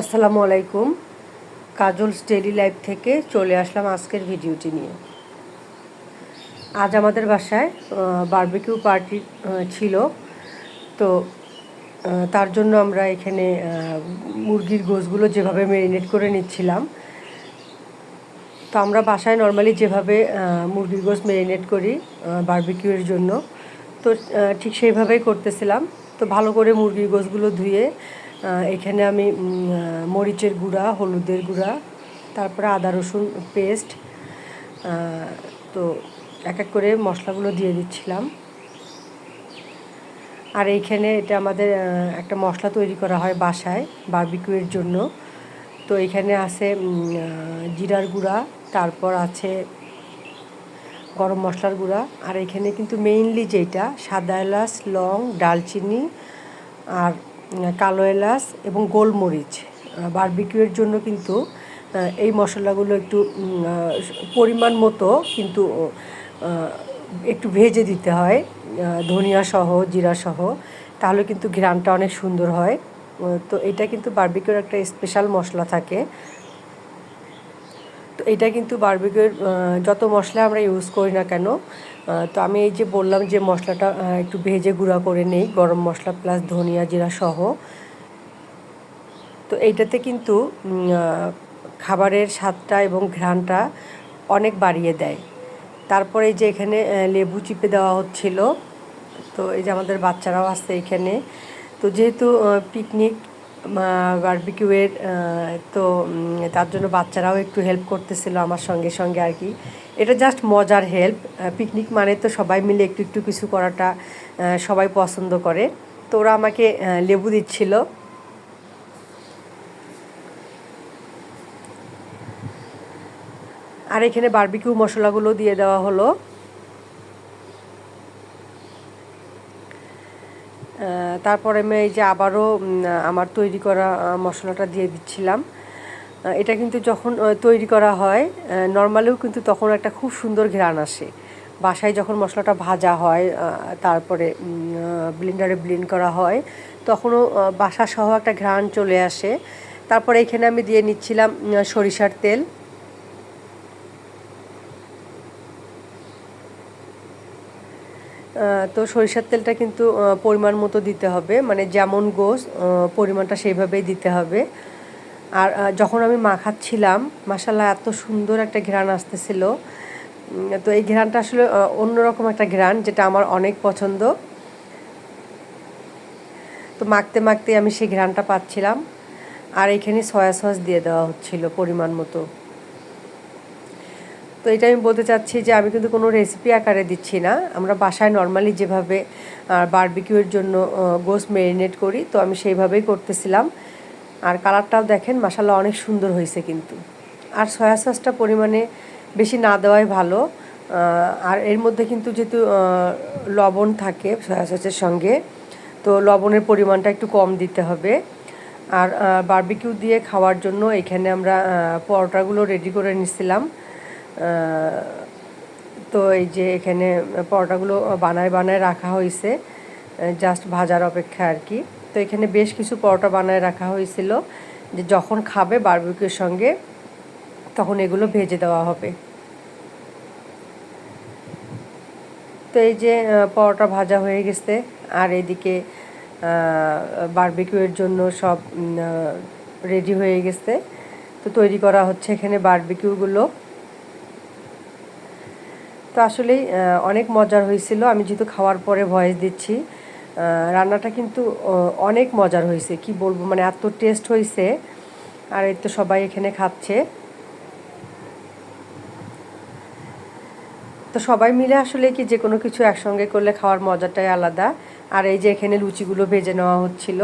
আসসালামু আলাইকুম। কাজল daily life থেকে চলে আসলাম আজকের ভিডিওটি নিয়ে। আজ আমাদের বাসায় বার্বিকিউ পার্টি ছিল। তো তার জন্য আমরা এখানে মুরগির গোশগুলো যেভাবে ম্যারিনেট করে নিচ্ছিলাম, তো আমরা বাসায় নর্মালি যেভাবে মুরগির গোশ ম্যারিনেট করি বারবিকিউয়ের জন্য, তো ঠিক সেইভাবেই করতেছিলাম। তো ভালো করে মুরগির গোশগুলো ধুয়ে এখানে আমি মরিচের গুঁড়া, হলুদের গুঁড়া, তারপরে আদা রসুন পেস্ট তো এক এক করে মশলাগুলো দিয়ে দিচ্ছিলাম। আর এইখানে এটা আমাদের একটা মশলা তৈরি করা হয় বাসায় বারবিকিউয়ের জন্য। তো এখানে আছে জিরার গুঁড়া, তারপর আছে গরম মশলার গুঁড়া। আর এখানে কিন্তু মেইনলি যেটা, সাদা এলাচ, লং, ডালচিনি, আর কালো এলাচ এবং গোলমরিচ বারবিকিউয়ের জন্য কিন্তু এই মশলাগুলো একটু পরিমাণ মতো কিন্তু একটু ভেজে দিতে হয় ধনিয়া সহ, জিরা সহ, তাহলে কিন্তু ঘ্রানটা অনেক সুন্দর হয়। তো এটা কিন্তু বার্বিকিউর একটা স্পেশাল মশলা থাকে। তো এটা কিন্তু বারবিকিউর যত মশলা আমরা ইউজ করি না কেন তো আমি এই যে বললাম যে মশলাটা একটু ভেজে গুঁড়া করে নেই, গরম মশলা প্লাস ধনিয়া জিরা সহ। তো এইটাতে কিন্তু খাবারের স্বাদটা এবং ঘ্রাণটা অনেক বাড়িয়ে দেয়। তারপরে যে এখানে লেবু চিপে দেওয়া হচ্ছিল, তো এই যে আমাদের বাচ্চারাও আসছে এখানে। তো যেহেতু পিকনিক বারবিকিউয়ের তো তার জন্য বাচ্চারাও একটু হেল্প করতেছিল আমার সঙ্গে সঙ্গে আর কি। এটা জাস্ট মজার হেল্প পিকনিক মানে তো সবাই মিলে একটু একটু কিছু করাটা সবাই পছন্দ করে। তো ওরা আমাকে লেবু দিচ্ছিল। আর এখানে বারবিকিউ মশলাগুলো দিয়ে দেওয়া হলো। তারপরে আমি এই যে আবারও আমার তৈরি করা মশলাটা দিয়ে দিচ্ছিলাম। এটা কিন্তু যখন তৈরি করা হয় নর্মালিও কিন্তু তখন একটা খুব সুন্দর ঘ্রাণ আসে। বাসায় যখন মশলাটা ভাজা হয় তারপরে ব্লেন্ডারে ব্লেন্ড করা হয়, তখনও বাসা সহ একটা ঘ্রাণ চলে আসে। তারপরে এখানে আমি দিয়ে নিচ্ছিলাম সরিষার তেল। তো সরিষার তেলটা কিন্তু পরিমাণ মতো দিতে হবে। মানে যেমন গোস পরিমাণটা সেইভাবেই দিতে হবে। আর যখন আমি মাখাচ্ছিলাম মাসাল্লাহ এত সুন্দর একটা ঘ্রাণ আসতেছিল। তো এই ঘ্রাণটা আসলে অন্যরকম একটা ঘ্রাণ, যেটা আমার অনেক পছন্দ। তো মাখতে মাখতে আমি সেই ঘ্রাণটা পাচ্ছিলাম। আর এখানে সয়া সস দিয়ে দেওয়া হচ্ছিল পরিমাণ মতো। তো এটা আমি বলতে চাচ্ছি যে আমি কিন্তু কোনো রেসিপি আকারে দিচ্ছি না। আমরা বাসায় নর্মালি যেভাবে বারবিকিউয়ের জন্য গোস ম্যারিনেট করি, তো আমি সেইভাবেই করতেছিলাম। আর কালারটাও দেখেন মাসাল্লাহ অনেক সুন্দর হয়েছে কিন্তু। আর সয়া সসটা পরিমাণে বেশি না দেওয়াই ভালো। আর এর মধ্যে কিন্তু যেহেতু লবণ থাকে সয়া সসের সঙ্গে, তো লবণের পরিমাণটা একটু কম দিতে হবে। আর বারবিকিউ দিয়ে খাওয়ার জন্য এখানে আমরা পরোটাগুলো রেডি করে নিছিলাম। তো এই যে এখানে পরোটাগুলো বানায় বানায় রাখা হয়েছে জাস্ট ভাজার অপেক্ষা আর কি। তো এখানে বেশ কিছু পরোটা বানায় রাখা হয়েছিল, যে যখন খাবে বারবিকিউর সঙ্গে, তখন এগুলো ভেজে দেওয়া হবে। তো এই যে পরোটা ভাজা হয়ে গেছে, আর এদিকে বারবিকিউয়ের জন্য সব রেডি হয়ে গেছে। তো তৈরি করা হচ্ছে এখানে বারবিকিউগুলো তো আসলেই অনেক মজার হয়েছিল। আমি যেহেতু খাওয়ার পরে ভয়েস দিচ্ছি রান্নাটা কিন্তু অনেক মজার হয়েছে। কি বলব মানে এত টেস্ট হয়েছে। আর এই তো সবাই এখানে খাচ্ছে। তো সবাই মিলে আসলে কি, যে কোনো কিছু একসঙ্গে করলে খাওয়ার মজাটাই আলাদা। আর এই যে এখানে লুচিগুলো ভেজে নেওয়া হচ্ছিল।